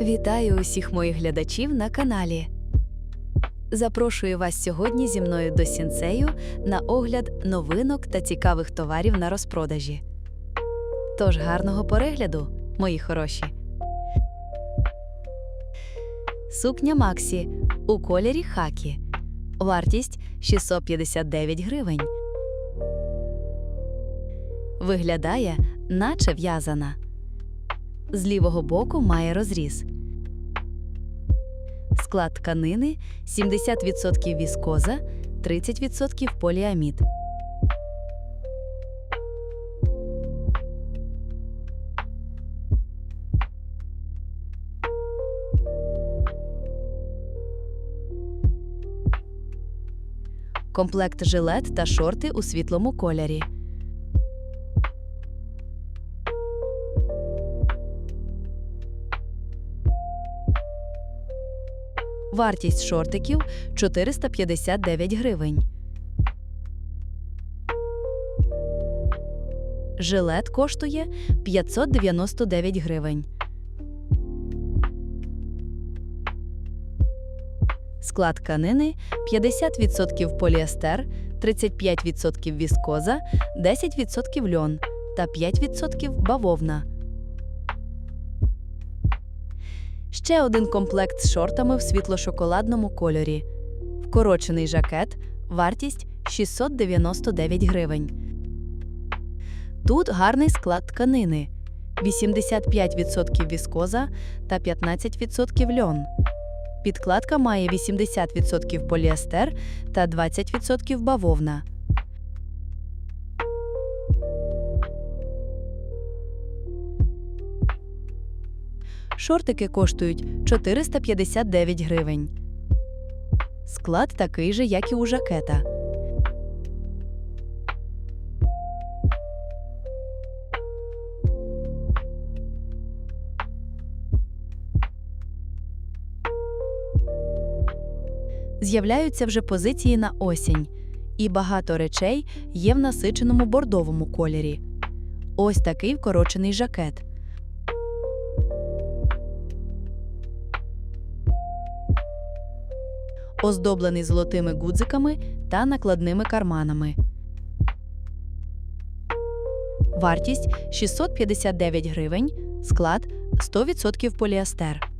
Вітаю усіх моїх глядачів на каналі. Запрошую вас сьогодні зі мною до сінцею на огляд новинок та цікавих товарів на розпродажі. Тож гарного перегляду, мої хороші. Сукня Максі у кольорі хакі. Вартість 659 гривень. Виглядає, наче в'язана. З лівого боку має розріз. Склад тканини 70% віскоза, 30% поліамід. Комплект жилет та шорти у світлому кольорі. Вартість шортиків 459 гривень. Жилет коштує 599 гривень. Склад тканини 50% поліестер, 35% віскоза, 10% льон та 5% бавовна. Ще один комплект з шортами в світло-шоколадному кольорі. Вкорочений жакет. Вартість 699 гривень. Тут гарний склад тканини: 85% віскоза та 15% льон. Підкладка має 80% поліестер та 20% бавовна. Шортики коштують 459 гривень. Склад такий же, як і у жакета. З'являються вже позиції на осінь, і багато речей є в насиченому бордовому кольорі. Ось такий вкорочений жакет. Оздоблений золотими гудзиками та накладними карманами. Вартість 659 гривень. Склад 100% поліестер.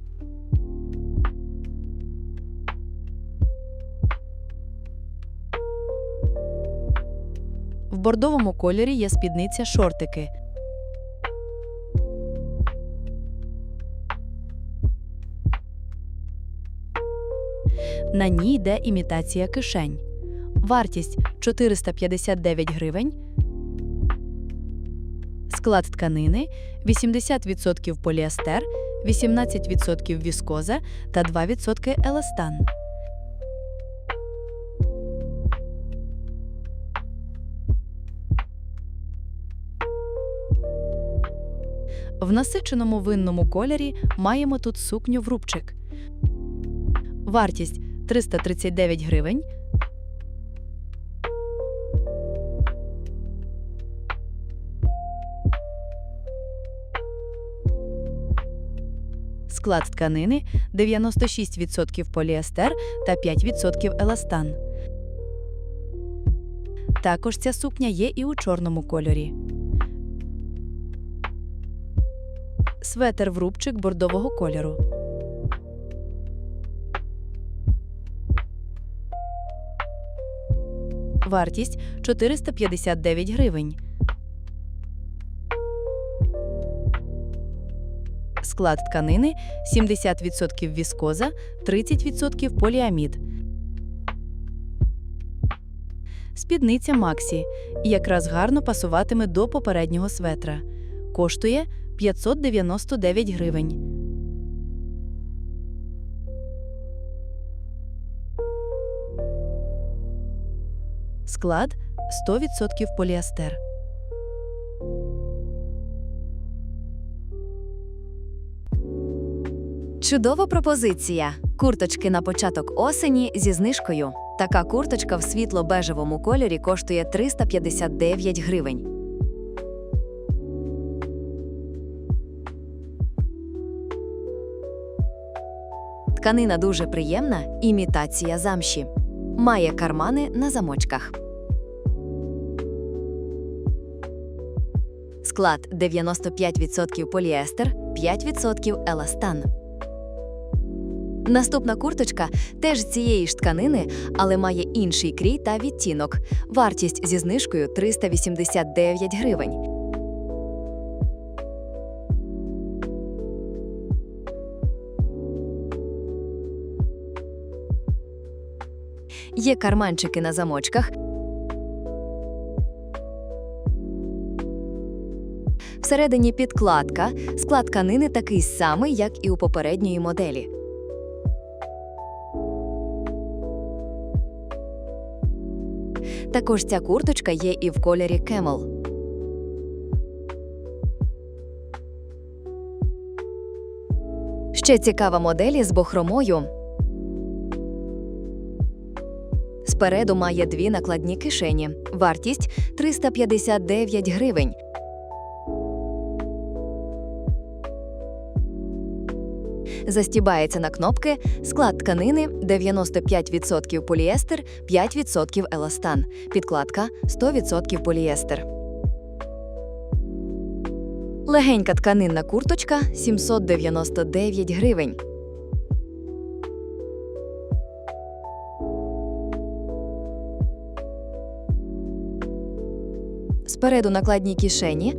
В бордовому кольорі є спідниця шортики. На ній йде імітація кишень. Вартість 459 гривень. Склад тканини 80% поліестер, 18% віскоза та 2% еластан. В насиченому винному кольорі маємо тут сукню в рубчик. Вартість 339 гривень. Склад тканини 96% поліестер та 5% еластан. Також ця сукня є і у чорному кольорі. Светер в рубчик бордового кольору. Вартість 459 гривень. Склад тканини 70% віскоза, 30% поліамід. Спідниця Максі якраз гарно пасуватиме до попереднього светра. Коштує 599 гривень. Склад 100% поліестер. Чудова пропозиція. Курточки на початок осені зі знижкою. Така курточка в світло-бежевому кольорі коштує 359 гривень. Тканина дуже приємна, імітація замші. Має кармани на замочках. Склад 95% поліестер, 5% еластан. Наступна курточка теж цієї ж тканини, але має інший крій та відтінок. Вартість зі знижкою 389 гривень. Є карманчики на замочках. Всередині підкладка. Склад тканини такий самий, як і у попередньої моделі. Також ця курточка є і в кольорі Camel. Ще цікава модель із бохромою. Спереду має дві накладні кишені. Вартість 359 гривень. Застібається на кнопки, склад тканини 95% поліестер, 5% еластан, підкладка 100% поліестер. Легенька тканинна курточка 799 гривень. Спереду накладні кишені.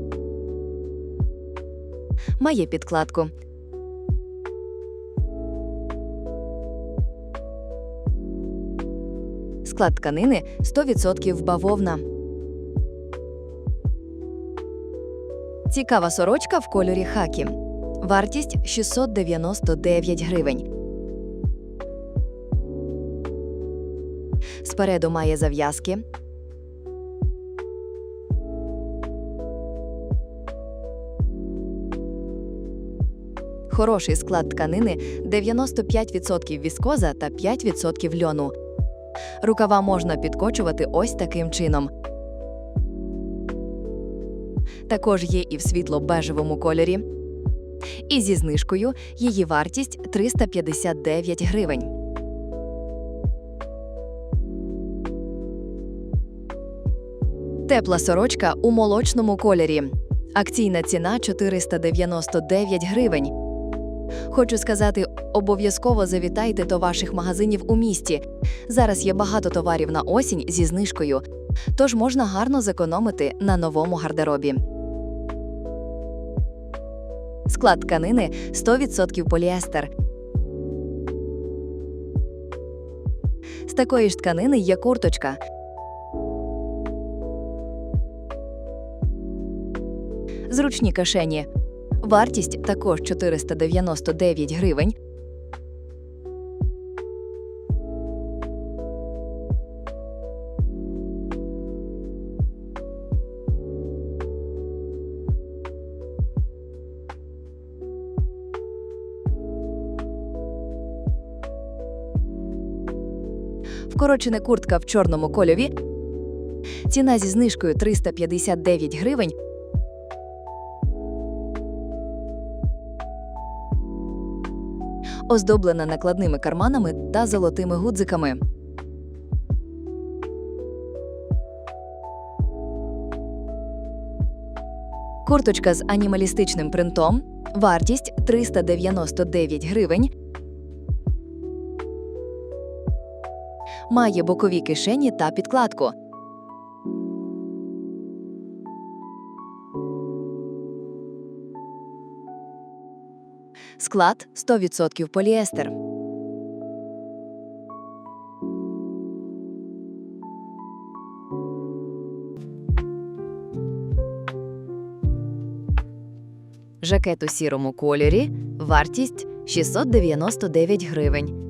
Має підкладку. Склад тканини 100% бавовна. Цікава сорочка в кольорі хакі. Вартість 699 гривень. Спереду має зав'язки. Хороший склад тканини 95% віскоза та 5% льону. Рукава можна підкочувати ось таким чином. Також є і в світло-бежевому кольорі. І зі знижкою її вартість 359 гривень. Тепла сорочка у молочному кольорі. Акційна ціна 499 гривень. Хочу сказати, обов'язково завітайте до ваших магазинів у місті. Зараз є багато товарів на осінь зі знижкою, тож можна гарно зекономити на новому гардеробі. Склад тканини 100% поліестер. З такої ж тканини є курточка. Зручні кишені. Вартість також 499 гривень. Вкорочена куртка в чорному кольорі. Ціна зі знижкою 359 гривень. Оздоблена накладними карманами та золотими гудзиками. Курточка з анімалістичним принтом. Вартість 399 гривень. Має бокові кишені та підкладку. Склад 100% поліестер. Жакет у сірому кольорі. Вартість 699 гривень.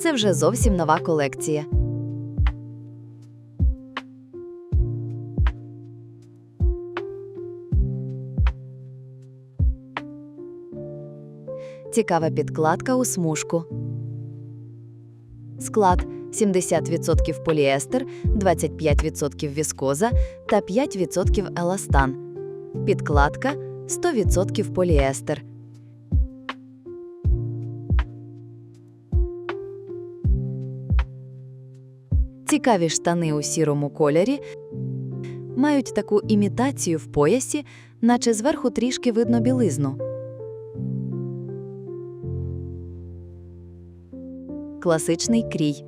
Це вже зовсім нова колекція. Цікава підкладка у смужку. Склад 70% поліестер, 25% віскоза та 5% еластан. Підкладка 100% поліестер. Цікаві штани у сірому кольорі мають таку імітацію в поясі, наче зверху трішки видно білизну. Класичний крій.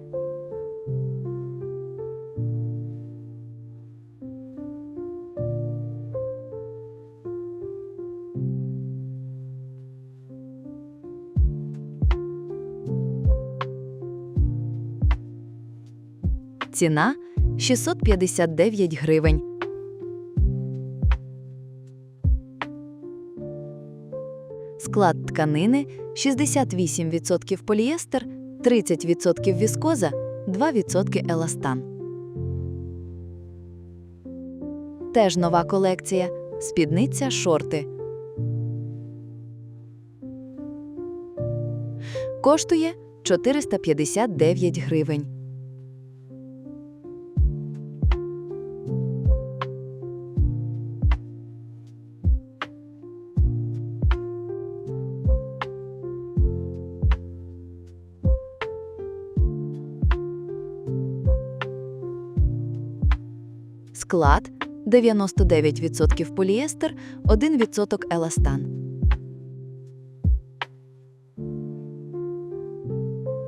Ціна 659 гривень. Склад тканини 68% полієстер, 30% віскоза, 2% еластан. Теж нова колекція. Спідниця шорти. Коштує 459 гривень. Склад 99% полієстер, 1% еластан.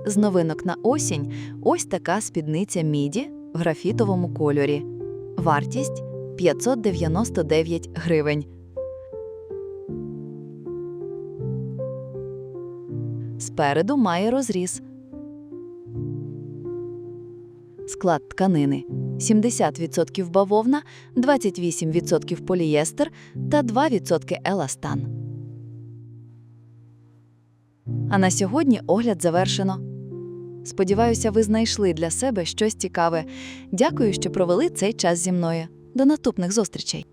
З новинок на осінь ось така спідниця міді в графітовому кольорі. Вартість 599 гривень. Спереду має розріз. Склад тканини 70% бавовна, 28% полієстер та 2% еластан. А на сьогодні огляд завершено. Сподіваюся, ви знайшли для себе щось цікаве. Дякую, що провели цей час зі мною. До наступних зустрічей!